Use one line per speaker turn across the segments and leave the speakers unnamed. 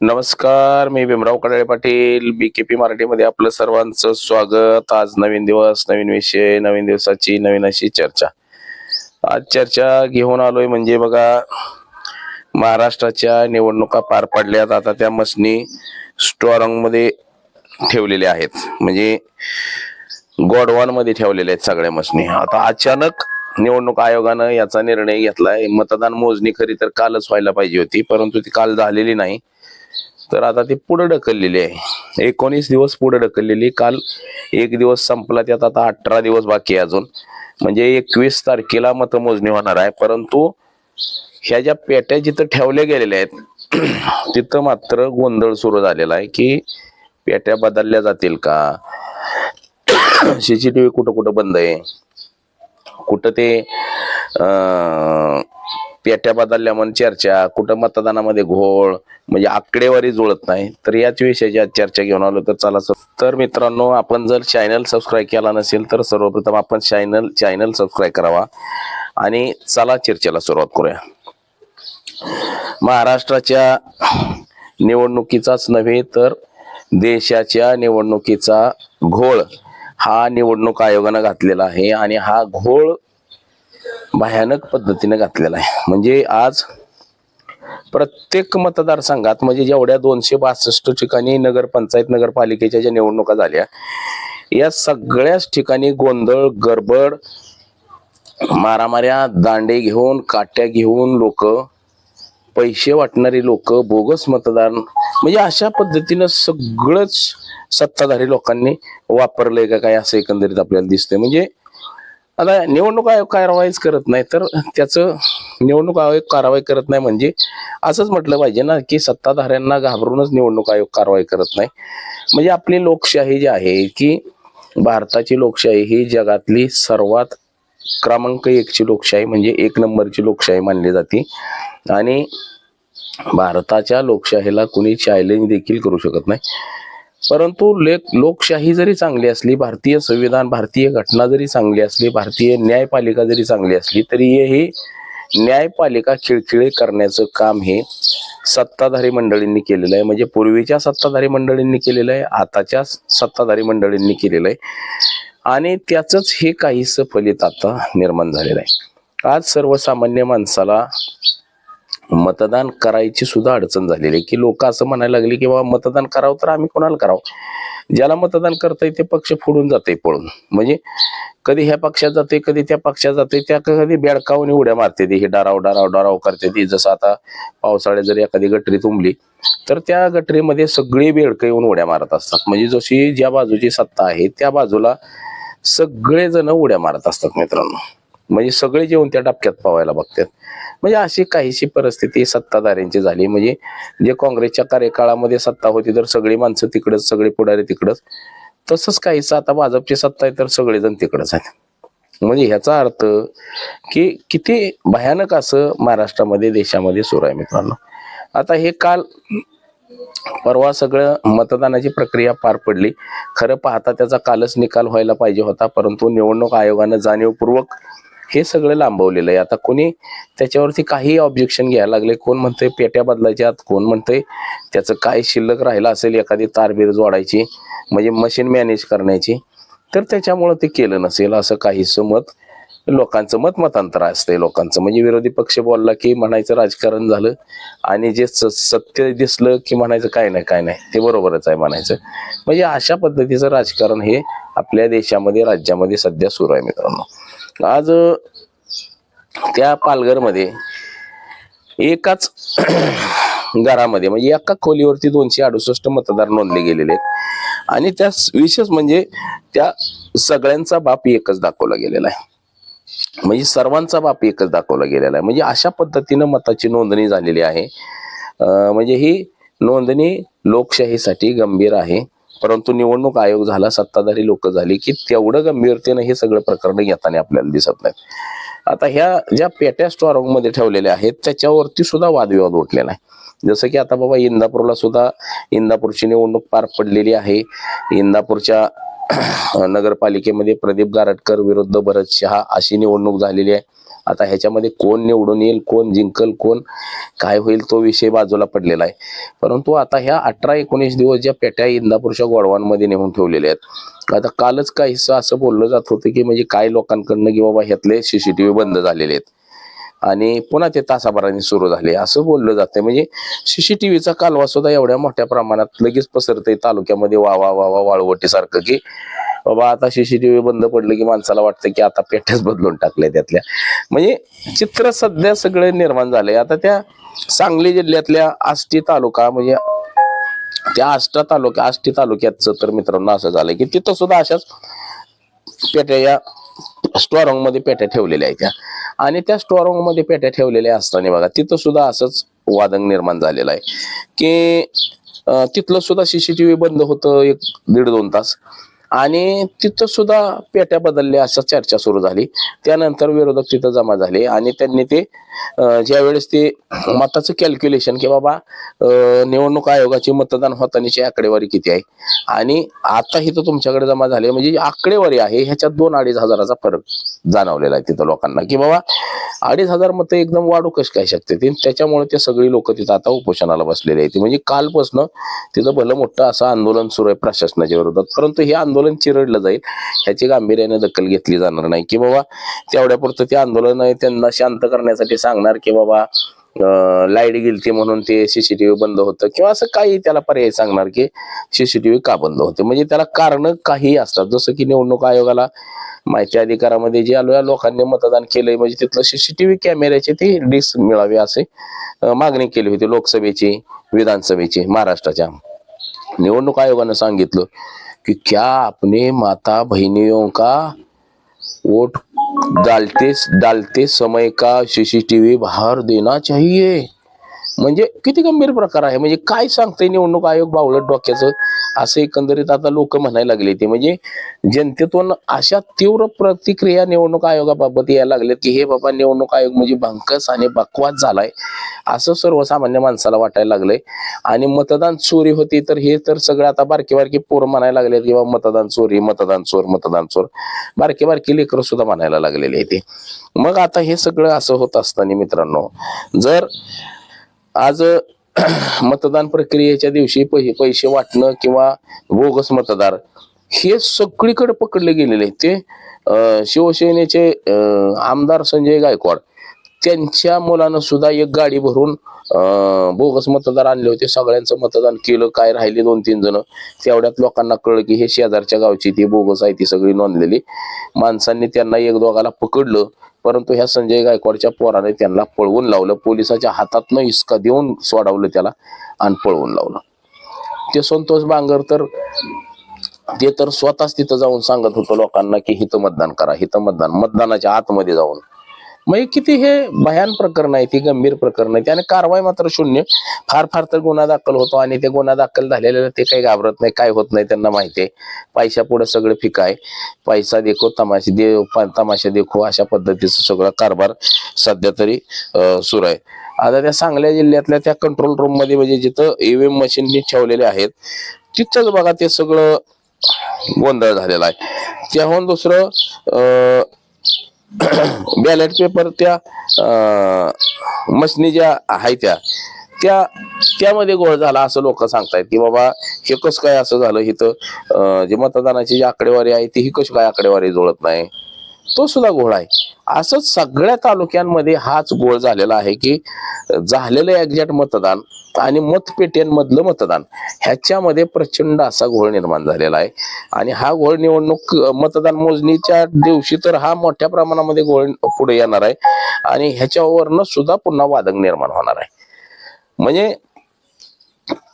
नमस्कार मी भीमराव कडाळे पाटील बीकेपी मराठीमध्ये आपलं सर्वांचं स्वागत. आज नवीन दिवस नवीन विषय नवीन दिवसाची नवीन अशी चर्चा. आज चर्चा घेऊन आलोय म्हणजे बघा महाराष्ट्राच्या निवडणुका पार पडल्यात. आता त्या मसनी स्ट्रॉंगमध्ये ठेवलेल्या आहेत. म्हणजे गोडवानमध्ये ठेवलेल्या आहेत सगळ्या मसनी आता अचानक निवडणूक आयोगानं याचा निर्णय घेतलाय. मतदान मोजणी खरी तर कालच व्हायला पाहिजे होती परंतु ती काल झालेली नाही. तर आता ती पुढे ढकललेली आहे. एकोणीस दिवस पुढे ढकललेली काल एक दिवस संपला त्यात आता अठरा दिवस बाकी आहे अजून. म्हणजे एकवीस तारखेला मतमोजणी होणार आहे. परंतु ह्या ज्या पेट्या जिथं ठेवल्या गेलेल्या आहेत तिथं मात्र गोंधळ सुरू झालेला आहे की पेट्या बदलल्या जातील का? सीसीटीव्ही कुठं कुठं बंद आहे? कुठं ते अं, पेट्या बदलल्या म्हणून चर्चा कुठं मतदानामध्ये घोळ म्हणजे आकडेवारी जुळत नाही तर याच विषयाची आज चर्चा घेऊन आलो तर चला सर. तर मित्रांनो आपण जर चॅनल सबस्क्राईब केला नसेल तर सर्वप्रथम आपण चॅनल चॅनल सबस्क्राईब करावा. आणि चला चर्चेला सुरुवात करूया. महाराष्ट्राच्या निवडणुकीचाच नव्हे तर देशाच्या निवडणुकीचा घोळ हा निवडणूक आयोगानं घातलेला आहे. आणि हा घोळ भयानक पद्धतीने घातलेला आहे. म्हणजे आज प्रत्येक मतदारसंघात म्हणजे जेवढ्या दोनशे बासष्ट ठिकाणी नगरपंचायत नगरपालिकेच्या ज्या निवडणुका झाल्या या सगळ्याच ठिकाणी गोंधळ गडबड मारामाऱ्या दांडे घेऊन काट्या घेऊन लोक पैसे वाटणारी लोक बोगस मतदान म्हणजे अशा पद्धतीनं सगळंच सत्ताधारी लोकांनी वापरलंय का काय असं एकंदरीत आपल्याला दिसतंय. म्हणजे आता निवडणूक आयोग कारवाईच करत नाही तर त्याचं निवडणूक आयोग कारवाई करत नाही म्हणजे असंच म्हटलं पाहिजे ना की सत्ताधाऱ्यांना घाबरूनच निवडणूक आयोग कारवाई करत नाही. म्हणजे आपली लोकशाही जी आहे की भारताची लोकशाही ही जगातली सर्वात क्रमांक एकची लोकशाही म्हणजे एक नंबरची लोकशाही मानली जाते. आणि भारताच्या लोकशाहीला कुणी चॅलेंज देखील करू शकत नाही. परंतु लेख लोकशाही जरी चांगली असली भारतीय संविधान भारतीय घटना जरी चांगली असली भारतीय न्यायपालिका जरी चांगली असली तरी हे न्यायपालिका खिळखिळे करण्याचं काम हे सत्ताधारी मंडळींनी केलेलं आहे. म्हणजे पूर्वीच्या सत्ताधारी मंडळींनी केलेलं आहे आताच्या सत्ताधारी मंडळींनी केलेलं आहे. आणि त्याचंच हे काहीसं फलित आता निर्माण झालेलं आहे. आज सर्वसामान्य माणसाला मतदान करायची सुद्धा अडचण झालेली आहे. की लोक असं म्हणायला लागले की बाबा मतदान करावं तर आम्ही कोणाला करावं? ज्याला मतदान करताय ते पक्ष फोडून जाते पळून. म्हणजे कधी ह्या पक्षात जाते कधी त्या पक्षात जाते त्या कधी बेडकावून उड्या मारते ती हे डराव डराव डराव करते ती. जसं आता पावसाळ्यात जर एखादी गटरी तुंबली तर त्या गटरीमध्ये सगळी बेडकं येऊन उड्या मारत असतात. म्हणजे जशी ज्या बाजूची सत्ता आहे त्या बाजूला सगळेजण उड्या मारत असतात मित्रांनो. म्हणजे सगळे जेवण त्या डबक्यात पावायला बघतात. म्हणजे अशी काहीशी परिस्थिती सत्ताधाऱ्यांची झाली. म्हणजे जे काँग्रेसच्या कार्यकाळामध्ये सत्ता होती तर सगळी माणसं तिकडंच सगळे पुढारी तिकडंच. तसंच काहीच आता भाजपची सत्ता आहे तर सगळेजण तिकडच आहेत. म्हणजे ह्याचा अर्थ की किती भयानक असं महाराष्ट्रामध्ये देशामध्ये सुरू आहे मित्रांनो. आता हे काल परवा सगळं मतदानाची प्रक्रिया पार पडली. खरं पाहता त्याचा कालच निकाल व्हायला पाहिजे होता परंतु निवडणूक आयोगानं जाणीवपूर्वक हे सगळं लांबवलेलं आहे. आता कोणी त्याच्यावरती काही ऑब्जेक्शन घ्यायला लागले कोण म्हणतंय पेट्या बदलायच्या कोण म्हणतंय त्याचं काय शिल्लक राहिलं असेल एखादी तारबीर जोडायची म्हणजे मशीन मॅनेज करण्याची तर त्याच्यामुळं ते केलं नसेल असं काहीसं मत लोकांचं मत मतांतर असतंय लोकांचं. म्हणजे विरोधी पक्ष बोलला की म्हणायचं राजकारण झालं आणि जे स- सत्य दिसलं की म्हणायचं काय नाही काय नाही ते बरोबरच आहे म्हणायचं. म्हणजे अशा पद्धतीचं राजकारण हे आपल्या देशामध्ये राज्यामध्ये सध्या सुरू आहे मित्रांनो. आज त्या पालघरमध्ये एकाच घरामध्ये म्हणजे एका खोलीवरती दोनशे अडुसष्ट मतदार नोंदले गेलेले आहेत. आणि त्या विशेष म्हणजे त्या सगळ्यांचा बाप एकच दाखवला गेलेला आहे. म्हणजे सर्वांचा बाप एकच दाखवला गेलेला आहे. म्हणजे अशा पद्धतीनं मताची नोंदणी झालेली आहे. म्हणजे ही नोंदणी लोकशाहीसाठी गंभीर आहे. परंतु निवडणूक आयोग झाला सत्ताधारी लोक झाली की तेवढं गंभीरतेनं हे सगळं प्रकरण घेताना आपल्याला दिसत नाही आता ह्या ज्या पेट्या स्टॉरमध्ये ठेवलेल्या आहेत त्याच्यावरती सुद्धा वादविवाद उठलेला आहे जसं की आता बाबा इंदापूरला सुद्धा इंदापूरची निवडणूक पार पडलेली आहे. इंदापूरच्या नगरपालिकेमध्ये प्रदीप गारटकर विरुद्ध भरत शहा अशी निवडणूक झालेली आहे. आता ह्याच्यामध्ये कोण निवडून येईल कोण जिंकल कोण काय होईल तो विषय बाजूला पडलेला आहे. परंतु आता ह्या अठरा एकोणीस दिवस ज्या पेट्या इंदापूरच्या गोडवांमध्ये नेऊन ठेवलेल्या आहेत आता कालच काही असं बोललं जात होतं की म्हणजे काय लोकांकडनं की बाबा ह्यातले सीसीटीव्ही बंद झालेले आहेत. आणि पुन्हा ते तासाभराने सुरू झाले. असं बोललं जातं म्हणजे सीसीटीव्हीचा कालवा सुद्धा एवढ्या मोठ्या प्रमाणात लगेच पसरतंय तालुक्यामध्ये वा वा वा वाळवटीसारखं की बाबा आता सीसीटीव्ही बंद पडलं की माणसाला वाटतं की आता पेट्याच बदलून टाकल्या त्यातल्या. म्हणजे चित्र सध्या सगळे निर्माण झाले आता त्या सांगली जिल्ह्यातल्या आष्टी तालुका म्हणजे त्या आष्टा तालुक्या आष्टी तालुक्याचं तर मित्रांनो असं झालं की तिथं सुद्धा अशाच पेट्या या स्टोअरमध्ये पेट्या ठेवलेल्या आहेत त्या. आणि त्या स्टोअरमध्ये पेट्या ठेवलेल्या असताना बघा तिथं सुद्धा असंच वादंग निर्माण झालेलं आहे. की तिथलं सुद्धा सीसीटीव्ही बंद होतं एक दीड दोन तास. आणि तिथं सुद्धा पेट्या बदलल्या असं चर्चा सुरू झाली. त्यानंतर विरोधक तिथं जमा झाले आणि त्यांनी ते ज्यावेळेस ते मताचं कॅल्क्युलेशन की बाबा निवडणूक आयोगाची मतदान होतानीची आकडेवारी किती आहे आणि आता इथं तुमच्याकडे जमा झाले म्हणजे आकडेवारी आहे. ह्याच्यात दोन अडीच हजाराचा फरक जाणवलेला आहे तिथं लोकांना. की बाबा अडीच हजार मतं एकदम वाढू कशी काय शकते ते? त्याच्यामुळे ते सगळी लोक तिथं आता उपोषणाला बसलेले आहेत. म्हणजे कालपासनं तिथं भलं मोठं असं आंदोलन सुरू आहे प्रशासनाच्या विरोधात. परंतु हे आंदोलन चिरडलं जाईल ह्याची गांभीर्याने दखल घेतली जाणार नाही. की बाबा तेवढ्यापुरतं ते आंदोलन आहे त्यांना शांत करण्यासाठी सांगणार की बाबा लाइट गेलती म्हणून ते सीसीटीव्ही बंद होतं किंवा असं काही त्याला पर्याय सांगणार की सीसीटीव्ही का बंद होते? म्हणजे त्याला कारण काही असतात. जसं की निवडणूक आयोगाला माहिती अधिकारामध्ये जे आलो या लोकांनी मतदान केलंय म्हणजे तिथलं सीसीटीव्ही कॅमेऱ्याचे ते डिस्क मिळावे असे मागणी केली होती लोकसभेची विधानसभेची महाराष्ट्राच्या. निवडणूक आयोगानं सांगितलं की क्या आपने माता बहनियों का वोट डालते डालते समय का? सीसीटीवी बाहर देना चाहिए। म्हणजे किती गंभीर प्रकार आहे. म्हणजे काय सांगतंय निवडणूक आयोग बावळट डोक्याचं? असं एकंदरीत आता लोक म्हणायला लागले ते. म्हणजे जनतेतून अशा तीव्र प्रतिक्रिया निवडणूक आयोगाबाबत यायला लागल्यात की हे बाबा निवडणूक आयोग म्हणजे भंकस आणि बकवास झालाय. असं सर्वसामान्य माणसाला वाटायला लागलंय. आणि मतदान चोरी होती तर हे तर सगळं आता बारकी बारकी पोरं म्हणायला लागलेत किंवा मतदान चोरी मतदान चोर मतदान चोर. बारकी बारकी लेकर सुद्धा म्हणायला लागलेले आहे ते. मग आता हे सगळं असं होत असताना मित्रांनो जर आज मतदान प्रक्रियेच्या दिवशी पैसे वाटणं किंवा बोगस मतदार हे सगळीकडे पकडले गेलेले आहेत. ते शिवसेनेचे आमदार संजय गायकवाड त्यांच्या मुलानं सुद्धा एक गाडी भरून बोगस मतदार आणले होते. सगळ्यांचं मतदान केलं. काय राहिले दोन तीन जण. तेवढ्यात लोकांना कळलं की हे शेजारच्या गावची ती बोगस आहे ती सगळी नोंदलेली. माणसांनी त्यांना एक दोघाला पकडलं. परंतु ह्या संजय गायकवाडच्या पोराने त्यांना पळवून लावलं. पोलिसाच्या हातातनं हिसका देऊन सोडवलं त्याला आणि पळवून लावलं. ते संतोष बांगर तर ते तर स्वतःच तिथं जाऊन सांगत होतं लोकांना की हिथं मतदान करा हिथं मतदान मतदानाच्या आतमध्ये जाऊन. मग किती हे भयान प्रकरण आहे ती गंभीर प्रकरण आहे. आणि कारवाई मात्र शून्य. फार फार तर गुन्हा दाखल होतो आणि ते गुन्हा दाखल झालेले ते काही घाबरत नाही काय होत नाही त्यांना माहिती आहे. पैशा पुढे सगळं फिका आहे. पैसा देखो तमाशे दे तमाशा देखो अशा पद्धतीचं सगळा कारभार सध्या तरी सुरू आहे. आता त्या सांगल्या जिल्ह्यातल्या त्या कंट्रोल रूममध्ये म्हणजे जिथं ईव्हीएम मशीन ठेवलेले आहेत तिथंच बघा ते सगळं गोंधळ झालेला आहे. त्याहून दुसरं अं, बॅलेट पेपर त्या मशनी ज्या आहेत त्या त्या त्यामध्ये गोळ झाला असं लोक सांगतायत की बाबा हे कसं काय असं झालं? इथं जे मतदानाची जी आकडेवारी आहे ती ही कशी काय आकडेवारी जुळत नाही? तो सुद्धा घोळ आहे. असंच सगळ्या तालुक्यांमध्ये हाच गोळ झालेला आहे की झालेलं एक्झॅक्ट मतदान आणि मतपेट्यांमधलं मतदान ह्याच्यामध्ये प्रचंड असा घोळ निर्माण झालेला आहे. आणि हा घोळ निवडणूक मतदान मोजणीच्या दिवशी तर हा मोठ्या प्रमाणामध्ये घोळ पुढे येणार आहे. आणि ह्याच्यावरनं सुद्धा पुन्हा वादक निर्माण होणार आहे. म्हणजे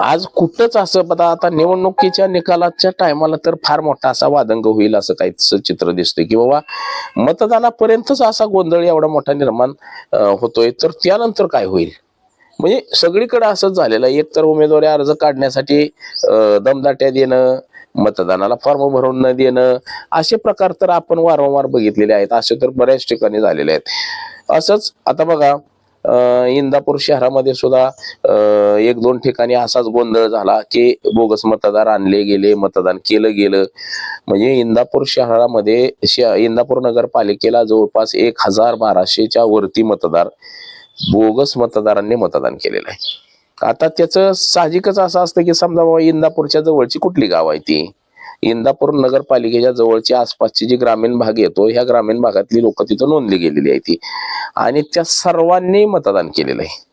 आज कुठंच असं बघा आता निवडणुकीच्या निकालाच्या टायमाला तर फार मोठा असा वादंग होईल असं काहीच चित्र दिसतंय की बाबा मतदानापर्यंतच असा गोंधळ एवढा मोठा निर्माण होतोय. तर त्यानंतर काय होईल? म्हणजे सगळीकडे असंच झालेलं आहे. एक तर उमेदवारी अर्ज काढण्यासाठी दमदाट्या देणं मतदानाला फॉर्म भरून न देणं असे प्रकार तर आपण वारंवार बघितलेले आहेत. असे तर बऱ्याच ठिकाणी झालेले आहेत. असंच आता बघा इंदापूर शहरामध्ये सुद्धा एक दोन ठिकाणी असाच गोंधळ झाला की बोगस मतदार आणले गेले मतदान केलं गेलं. म्हणजे इंदापूर शहरामध्ये श- इंदापूर नगरपालिकेला जवळपास एक हजार बाराशेच्या वरती मतदार बोगस मतदारांनी मतदान केलेलं आहे. आता त्याचं साहजिकच असं असतं की समजा बाबा इंदापूरच्या जवळची कुठली गाव आहे ती? इंदापूर नगरपालिकेच्या जवळची आसपासची जी ग्रामीण भाग येतो ह्या ग्रामीण भागातली लोक तिथं नोंदली गेलेली आहे ती आणि त्या सर्वांनी मतदान केलेलं आहे.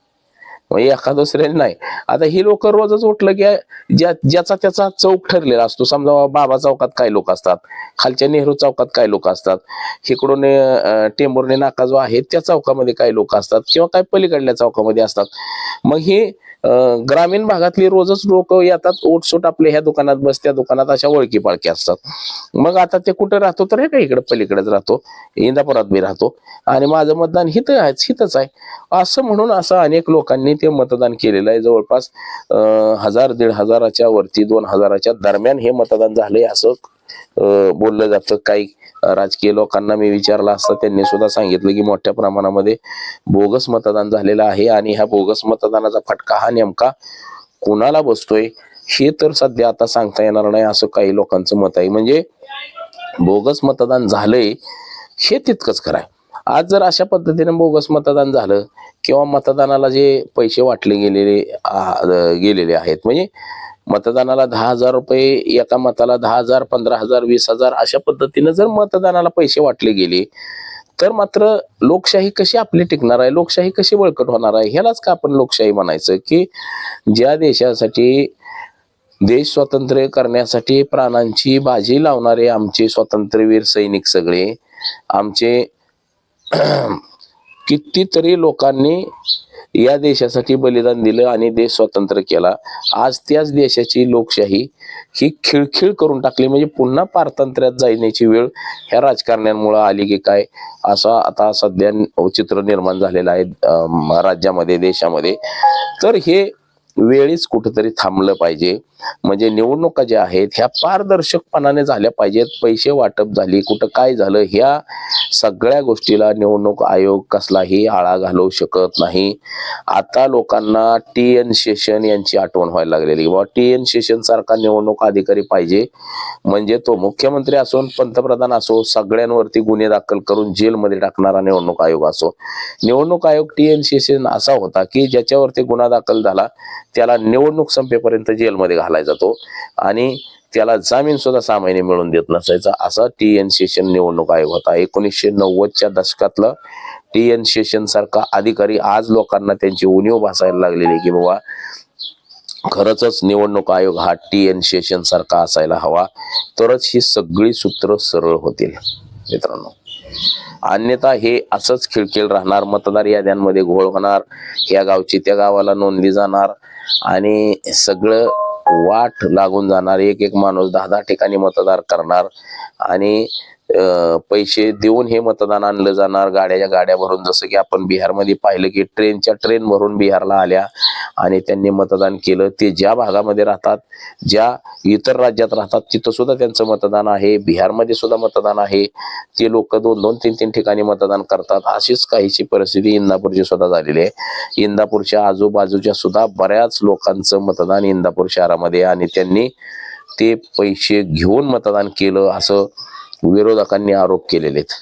म्हणजे एका दुसऱ्याने नाही. आता ही लोक रोजच उठलं की ज्या ज्याचा त्याचा चौक ठरलेला असतो. समजा बाबा चौकात काय लोक असतात खालच्या नेहरू चौकात काय लोक असतात इकडून टेंबुर्णे नाका जो आहे त्या चौकामध्ये काय लोक असतात किंवा काय पलीकडल्या चौकामध्ये असतात. मग हे ग्रामीण भागातली रोजच लोक येतात ओटसोट आपल्या ह्या दुकानात बस त्या दुकानात अशा ओळखी पाळखी असतात. मग आता ते कुठं राहतो तर हे का इकडे पलीकडेच राहतो इंदापुरात मी राहतो. आणि माझं मतदान हित आहे हितच आहे. असं म्हणून असं अनेक लोकांनी ते मतदान केलेलं आहे. जवळपास अं, हजार दीड हजाराच्या वरती दोन हजाराच्या दरम्यान हे मतदान झालंय असं बोललं जातं. काही राजकीय लोकांना मी विचारलं असता. त्यांनी सुद्धा सांगितलं की मोठ्या प्रमाणामध्ये बोगस मतदान झालेलं आहे आणि ह्या बोगस मतदानाचा फटका हा नेमका कुणाला बसतोय हे तर सध्या आता सांगता येणार नाही असं काही लोकांचं मत आहे. म्हणजे बोगस मतदान झालंय हे तितकंच खरं आहे. आज जर अशा पद्धतीने बोगस मतदान झालं किंवा मतदानाला जे पैसे वाटले गेलेले गेलेले आहेत. म्हणजे मतदानाला दहा हजार रुपये एका मताला दहा हजार पंधरा हजार वीस हजार अशा पद्धतीनं जर मतदानाला पैसे वाटले गेले तर मात्र लोकशाही कशी आपली टिकणार आहे लोकशाही कशी बळकट होणार आहे ह्यालाच का आपण लोकशाही म्हणायचं की ज्या देशासाठी देश स्वातंत्र्य करण्यासाठी प्राणांची बाजी लावणारे आमचे स्वातंत्र्यवीर सैनिक सगळे आमचे कितीतरी लोकांनी या देशासाठी बलिदान दिलं आणि देश स्वतंत्र केला. आज त्याच देशाची लोकशाही ही खिळखिळ करून टाकली. म्हणजे पुन्हा पारतंत्र्यात जाण्याची वेळ ह्या राजकारण्यांमुळे आली की काय? असा आता सध्या चित्र निर्माण झालेलं आहे राज्यामध्ये देशामध्ये. तर हे वेळीच कुठेतरी थांबलं पाहिजे. म्हणजे निवडणुका ज्या आहेत ह्या पारदर्शकपणाने झाल्या पाहिजेत. पैसे वाटप झाली कुठं काय झालं ह्या सगळ्या गोष्टीला निवडणूक आयोग कसलाही आळा घालवू शकत नाही. आता लोकांना टी एन शेषन यांची आठवण व्हायला लागलेली. बाबा टी एन शेषन सारखा निवडणूक अधिकारी पाहिजे. म्हणजे तो मुख्यमंत्री असो पंतप्रधान असो सगळ्यांवरती गुन्हे दाखल करून जेलमध्ये टाकणारा निवडणूक आयोग असो. निवडणूक आयोग टी एन शेषन असा होता की ज्याच्यावरती गुन्हा दाखल झाला त्याला निवडणूक संपेपर्यंत जेलमध्ये घालायचा जातो. आणि त्याला जामीन सुद्धा सहा महिने मिळून देत नसायचा. असा टी एन शेषन निवडणूक आयोग होता. एकोणीसशे नव्वदच्या दशकातलं टी एन शेषन सारखा अधिकारी आज लोकांना त्यांची उणीव भासायला लागलेली आहे की बाबा खरंच निवडणूक आयोग हा टी एन शेषन सारखा असायला हवा. तरच ही सगळी सूत्र सरळ होतील मित्रांनो. अन्यथा हे असंच खिळखिळ राहणार. मतदार याद्यांमध्ये घोळ होणार. या गावची त्या गावाला नोंदली जाणार. आणि सगळं वाट लागून जाणार एक एक माणूस दहा दहा ठिकाणी मतदार करणार. आणि पैसे देऊन हे मतदान आणलं जाणार. गाड्याच्या गाड्या भरून जसं की आपण बिहारमध्ये पाहिलं की ट्रेनच्या ट्रेन भरून बिहारला आल्या आणि त्यांनी मतदान केलं. ते ज्या भागामध्ये राहतात ज्या इतर राज्यात राहतात तिथं सुद्धा त्यांचं मतदान आहे. बिहारमध्ये सुद्धा मतदान आहे. ते लोक दोन दोन तीन तीन ठिकाणी मतदान करतात. अशीच काहीशी परिस्थिती इंदापूरची सुद्धा झालेली आहे. इंदापूरच्या आजूबाजूच्या सुद्धा बऱ्याच लोकांचं मतदान इंदापूर शहरामध्ये आणि त्यांनी ते पैसे घेऊन मतदान केलं असं विरोधकांनी आरोप केलेले आहेत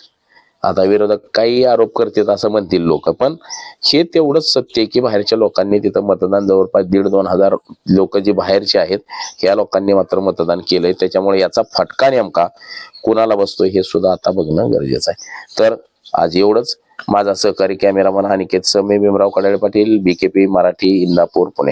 आता विरोधक काही आरोप करतात असं म्हणतील लोक पण हे तेवढंच सत्य आहे की बाहेरच्या लोकांनी तिथं मतदान जवळपास दीड दोन हजार लोक जे बाहेरचे आहेत ह्या लोकांनी मात्र मतदान केलंय. त्याच्यामुळे याचा फटका नेमका कुणाला बसतोय हे सुद्धा आता बघणं गरजेचं आहे. तर आज एवढंच. माझा सहकारी कॅमेरामन अनिकेत समे भीमराव कडाळे पाटील बीकेपी मराठी इंदापूर पुणे.